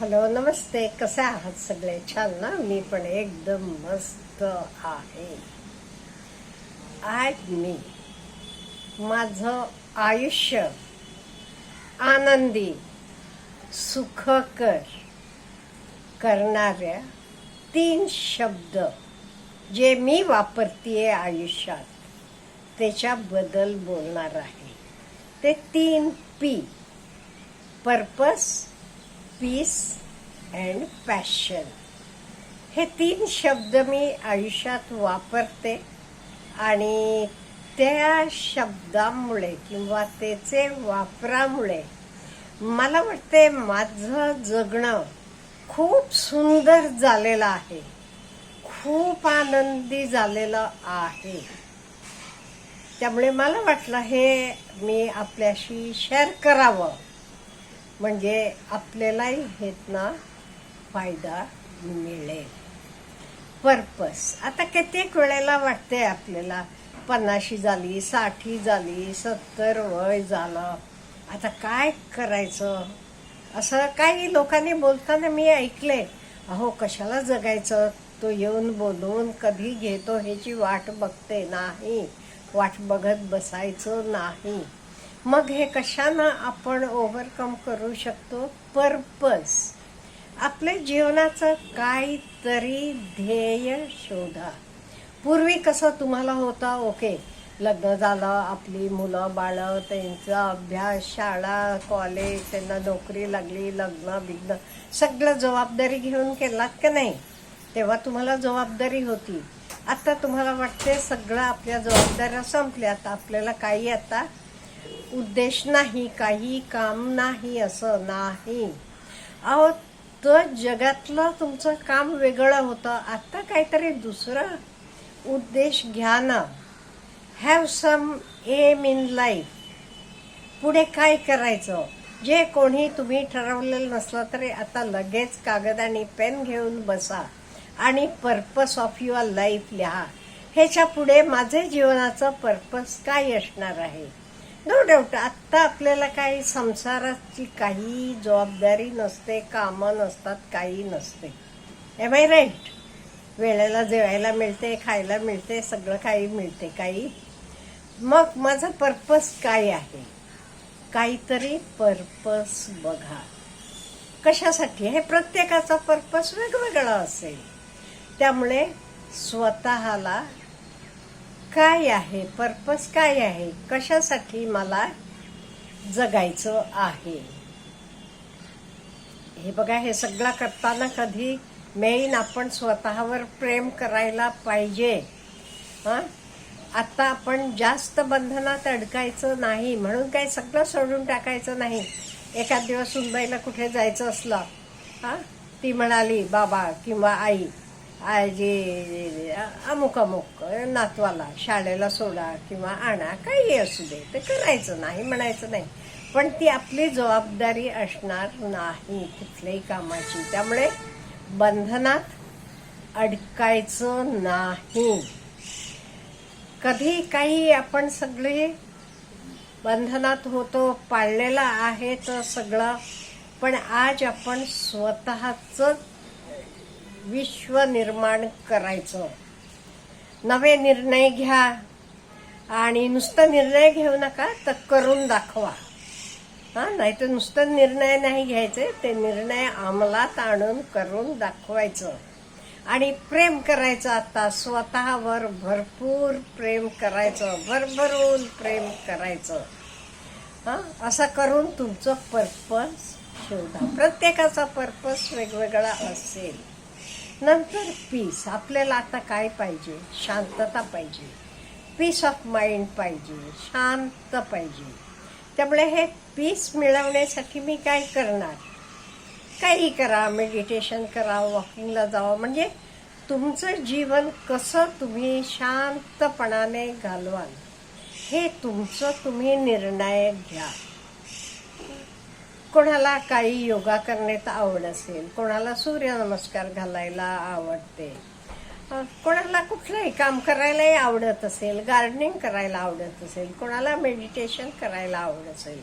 Hello नमस्ते. कसे आहात सगळे? छान ना? मी पण एकदम मस्त आहे. आज मी माझं आयुष्य आनंदी सुखकर करणाऱ्या तीन शब्द जे मी वापरतीये आयुष्यात त्याच्याबद्दल बोलणार आहे. ते तीन P purpose peace and passion हे तीन शब्द मी आयुष्यात वापरते आणि त्या शब्दामुळे किंवा त्याचे वापरामुळे मला वाटते माझं जगणं खूप सुंदर झालेलं आहे. खूप आनंदी झालेलं आहे. त्यामुळे मला वाटलं हे मी आपल्याशी शेअर करावं. म्हणजे आपल्यालाही ह्यातनं फायदा मिळेल. पर्पस. आता कित्येक वेळेला वाटते आपल्याला पन्नाशी झाली साठी झाली सत्तर वय झालं. आता काय करायचं? असं काही लोकांनी बोलताना मी ऐकले अहो कशाला जगायचं? तो येऊन बोलून कधी घेतो ह्याची वाट बघते नाही. वाट बघत बसायचं नाही. मग हे कशानं आपण ओव्हरकम करू शकतो? पर्पज आपल्या जीवनाचं काहीतरी ध्येय शोधा. पूर्वी कसं तुम्हाला होतं? ओके लग्न झालं आपली मुलं बाळं त्यांचा अभ्यास शाळा कॉलेज त्यांना नोकरी लागली लग्न बिग्न. सगळं जबाबदारी घेऊन केलात का नाही? तेव्हा तुम्हाला जबाबदारी होती. आता तुम्हाला वाटते सगळं आपल्या जबाबदाऱ्या संपल्यात. आपल्याला काही आता उद्देश नाही काही काम नाही असं नाही. अहो तर जगातलं तुमचं काम वेगळं होतं. आत्ता काहीतरी दुसरं उद्देश घ्या ना. Have some aim in life पुढे काय करायचं? जे कोणी तुम्ही ठरवलेलं नसलं तरी आता लगेच कागद आणि पेन घेऊन बसा आणि पर्पस ऑफ युअर लाईफ लिहा. ह्याच्या पुढे माझे जीवनाचं पर्पस काय असणार आहे? नो डाऊट आत्ता आपल्याला काही संसाराची काही जबाबदारी नसते कामं नसतात काही नसते. एम आय राईट वेळेला जेवायला मिळते खायला मिळते सगळं काही मिळते काही. मग माझा पर्पस काय आहे? काहीतरी पर्पस बघा. कशासाठी? हे प्रत्येकाचा पर्पस वेगवेगळा असेल. त्यामुळे स्वतःला काय आहे? पर्पज काय आहे? कशासाठी मला जगायचं आहे? हे बघा हे सगळं करताना कधी मेन आपण स्वतःवर प्रेम करायला पाहिजे. हां? आत्ता आपण जास्त बंधनात अडकायचं नाही म्हणून काय सगळं सोडून टाकायचं नाही. एखाद दिवस सुनबाईला कुठे जायचं असलं हां? ती म्हणाली बाबा किंवा आई आजी अमुक अमुक नातवाला शाळेला सोडा किंवा आणा काही असू दे ते करायचं नाही म्हणायचं नाही. पण ती आपली जबाबदारी असणार नाही कुठल्याही कामाची. त्यामुळे बंधनात अडकायचं नाही. कधी काही आपण सगळे बंधनात होतो पाळलेला आहे तर सगळं पण आज आपण स्वतःच विश्व निर्माण करायचं. नवे निर्णय घ्या आणि नुसतं निर्णय घेऊ नका तर करून दाखवा. हां नाही तर नुसतं निर्णय नाही घ्यायचे ते निर्णय अंमलात आणून करून दाखवायचं. आणि प्रेम करायचं आता स्वतःवर भरपूर प्रेम करायचं भरभरून प्रेम करायचं. हां असं करून तुमचं पर्पज शोधा. प्रत्येकाचा पर्पज वेगवेगळा असेल. नंतर पीस आपल्याला आता काय पाहिजे? शांतता पाहिजे. पीस ऑफ माइंड पाहिजे. शांत पाहिजे. त्यामुळे हे पीस मिळवण्यासाठी मी काय करणार? काही करा. मेडिटेशन करा. वॉकिंगला जावं. म्हणजे तुमचं जीवन कसं तुम्ही शांतपणाने घालवाल हे तुमचं तुम्ही निर्णय घ्या. कोणाला काही योगा करण्यात आवड असेल कोणाला सूर्यनमस्कार घालायला आवडते कोणाला कुठलंही काम करायलाही आवडत असेल गार्डनिंग करायला आवडत असेल कोणाला मेडिटेशन करायला आवडत असेल.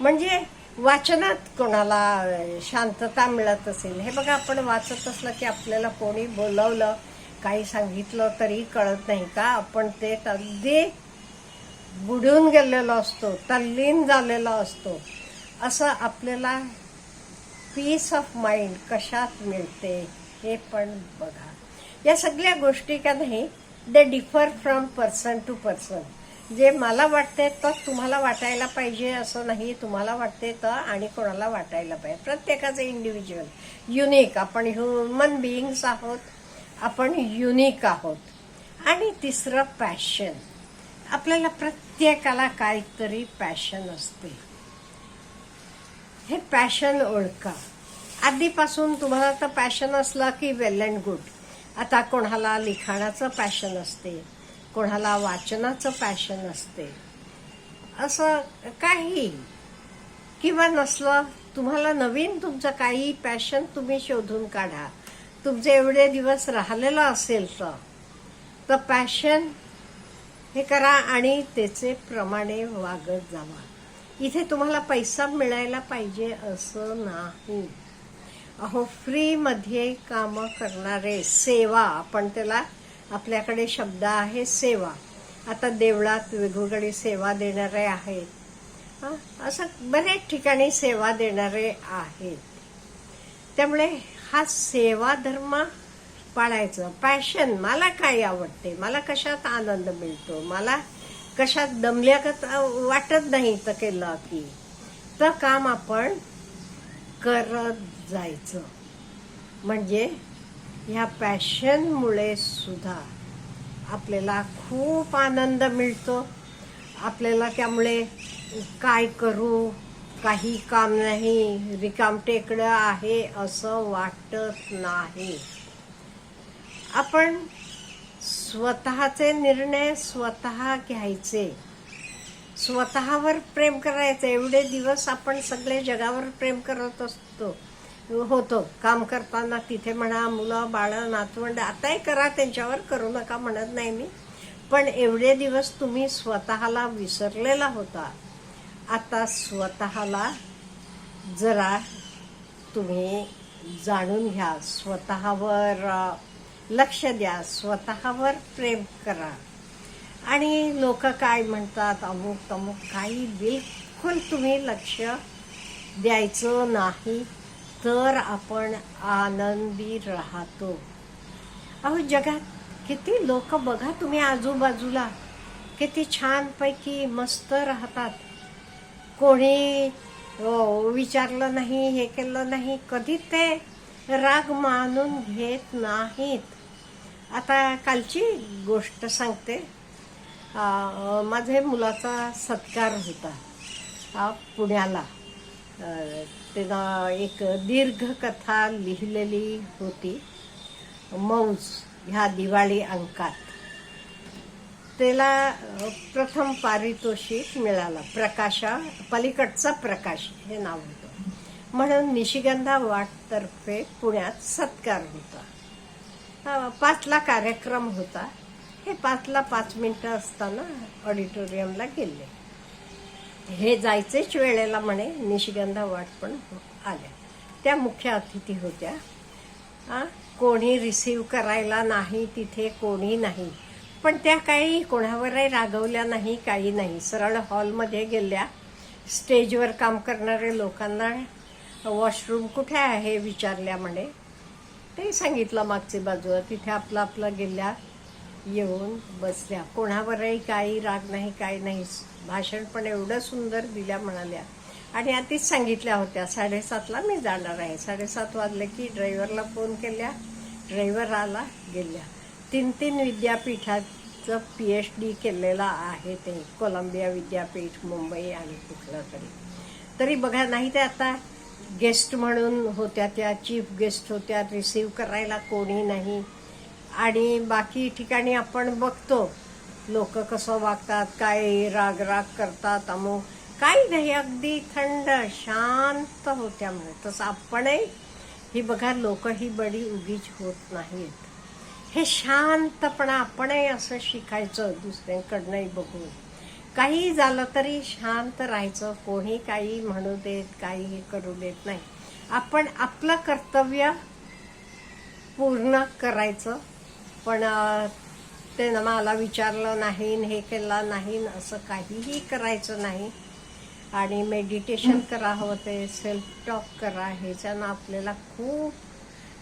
म्हणजे वाचनात कोणाला शांतता मिळत असेल. हे बघा आपण वाचत असलं की आपल्याला कोणी बोलवलं काही सांगितलं तरी कळत नाही का? आपण ते अगदी बुडून गेलेलो असतो तल्लीन झालेलो असतो. असं आपल्याला पीस ऑफ माइंड कशात मिळते हे पण बघा. या सगळ्या गोष्टी का नाही they differ from person to person जे मला वाटते तर तुम्हाला वाटायला पाहिजे असं नाही तुम्हाला वाटते तर आणि कोणाला वाटायला पाहिजे. प्रत्येकाचं इंडिव्हिज्युअल युनिक आपण ह्युमन बिईंग्स आहोत. आपण युनिक आहोत. आणि तिसरं पॅशन आपल्याला प्रत्येकाला काहीतरी पॅशन असते. हे पॅशन ओळखा. आधीपासून तुम्हाला तर पॅशन असलं की वेल अँड गुड आता कोणाला लिखाणाचं पॅशन असते कोणाला वाचनाचं पॅशन असते. असं काही किंवा नसलं तुम्हाला नवीन तुमचं काही पॅशन तुम्ही शोधून काढा. तुमचे एवढे दिवस राहिलेलं असेल तर तर पॅशन हे करा आणि त्याचे प्रमाणे वागत जावा. इथे तुम्हाला पैसा मिळायला पाहिजे असं नाही. अहो फ्रीमध्ये कामं करणारे सेवा आपण त्याला आपल्याकडे शब्द आहे सेवा. आता देवळात वेगवेगळी सेवा देणारे आहेत. असं बरेच ठिकाणी सेवा देणारे आहेत. त्यामुळे हा सेवा धर्म पाळायचं. पॅशन मला काय आवडते? मला कशात आनंद मिळतो? मला कशात दमल्यागत वाटत नाही तर केलं की तर काम आपण करत जायचं. म्हणजे ह्या पॅशनमुळे सुद्धा आपल्याला खूप आनंद मिळतो. आपल्याला त्यामुळे काय करू काही काम नाही रिकाम टेकडं आहे असं वाटत नाही. आपण स्वतःचे निर्णय स्वतः घ्यायचे. स्वतःवर प्रेम करायचं. एवढे दिवस आपण सगळे जगावर प्रेम करत असतो होतो. काम करताना तिथे म्हणा मुलं बाळं नातवंड आताही करा त्यांच्यावर करू नका म्हणत नाही मी. पण एवढे दिवस तुम्ही स्वतःला विसरलेला होता. आता स्वतःला जरा तुम्ही जाणून घ्या. स्वतःवर लक्ष द्या स्वतःवर प्रेम करा. आणि लोक काय म्हणतात अमुक तमुक काही बिलकुल तुम्ही लक्ष द्यायचं नाही तर आपण आनंदी राहतो. अहो जगात किती लोक बघा तुम्ही आजूबाजूला. किती छानपैकी मस्त राहतात. कोणी विचारलं नाही हे केलं नाही कधी ते राग मानून घेत नाहीत. आता कालची गोष्ट सांगते. माझे मुलाचा सत्कार होता पुण्याला. अ, त्यानं एक दीर्घ कथा लिहिलेली होती मौज ह्या दिवाळी अंकात. त्याला प्रथम पारितोषिक मिळाला प्रकाशा पलीकडचा प्रकाश हे नाव होतं. म्हणून निशिगंधा वाटतर्फे पुण्यात सत्कार होता. पाचला कार्यक्रम होता. हे पाचला पाच मिनटं असताना ऑडिटोरियमला गेले. हे जायचेच वेळेला म्हणे निशिगंधा वाट पण आल्या. त्या मुख्य अतिथी होत्या. आ, कोणी रिसीव करायला नाही तिथे कोणी नाही. पण त्या काही कोणावरही रागवल्या नाही काही नाही. सरळ हॉलमध्ये गेल्या. स्टेजवर काम करणाऱ्या लोकांना वॉशरूम कुठे आहे? विचारल्या म्हणे. ते सांगितलं मागची बाजूला तिथे आपलं आपलं गेल्या येऊन बसल्या. कोणावरही काही राग नाही काही नाही. भाषण पण एवढं सुंदर दिल्या म्हणाल्या. आणि आधीच सांगितल्या होत्या साडेसातला मी जाणार आहे. साडेसात वाजले की ड्रायव्हरला फोन केल्या ड्रायव्हर आला गेल्या. तीन तीन विद्यापीठाचं पी एच डी केलेलं आहे ते कोलंबिया विद्यापीठ मुंबई आणि कुठलं तरी तरी बघा नाही ते आता गेस्ट म्हणून होत्या त्या चीफ गेस्ट होत्या रिसीव करायला कोणी नाही. आणि बाकी ठिकाणी आपण बघतो लोक कसं वागतात काय राग राग करतात अमुक. काही नाही अगदी थंड शांत होत्या म्हणे. तसं आपणही ही बघा लोक ही बडी उगीच होत नाहीत. हे शांतपणा आपणही असं शिकायचं दुसऱ्यांकडनंही बघून. काही झालं तरी शांत राहायचं कोणी काही म्हणू देत काही करू देत नाही. आपण आपलं कर्तव्य पूर्ण करायचं. पण ते मला विचारलं नाही हे केलं नाही असं काहीही करायचं नाही. आणि मेडिटेशन करा हवं ते सेल्फ टॉक करा. ह्याच्यानं आपल्याला खूप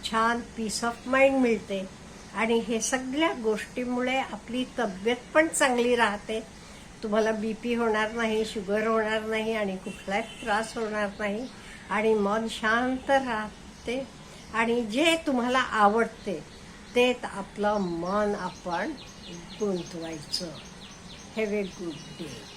छान पीस ऑफ माइंड मिळते. आणि हे सगळ्या गोष्टीमुळे आपली तब्येत पण चांगली राहते. तुम्हाला बी पी होणार नाही शुगर होणार नाही आणि कुठलाच त्रास होणार नाही. आणि मन शांत राहते. आणि जे तुम्हाला आवडते ते आपलं मन आपण गुंतवायचं. Have a good day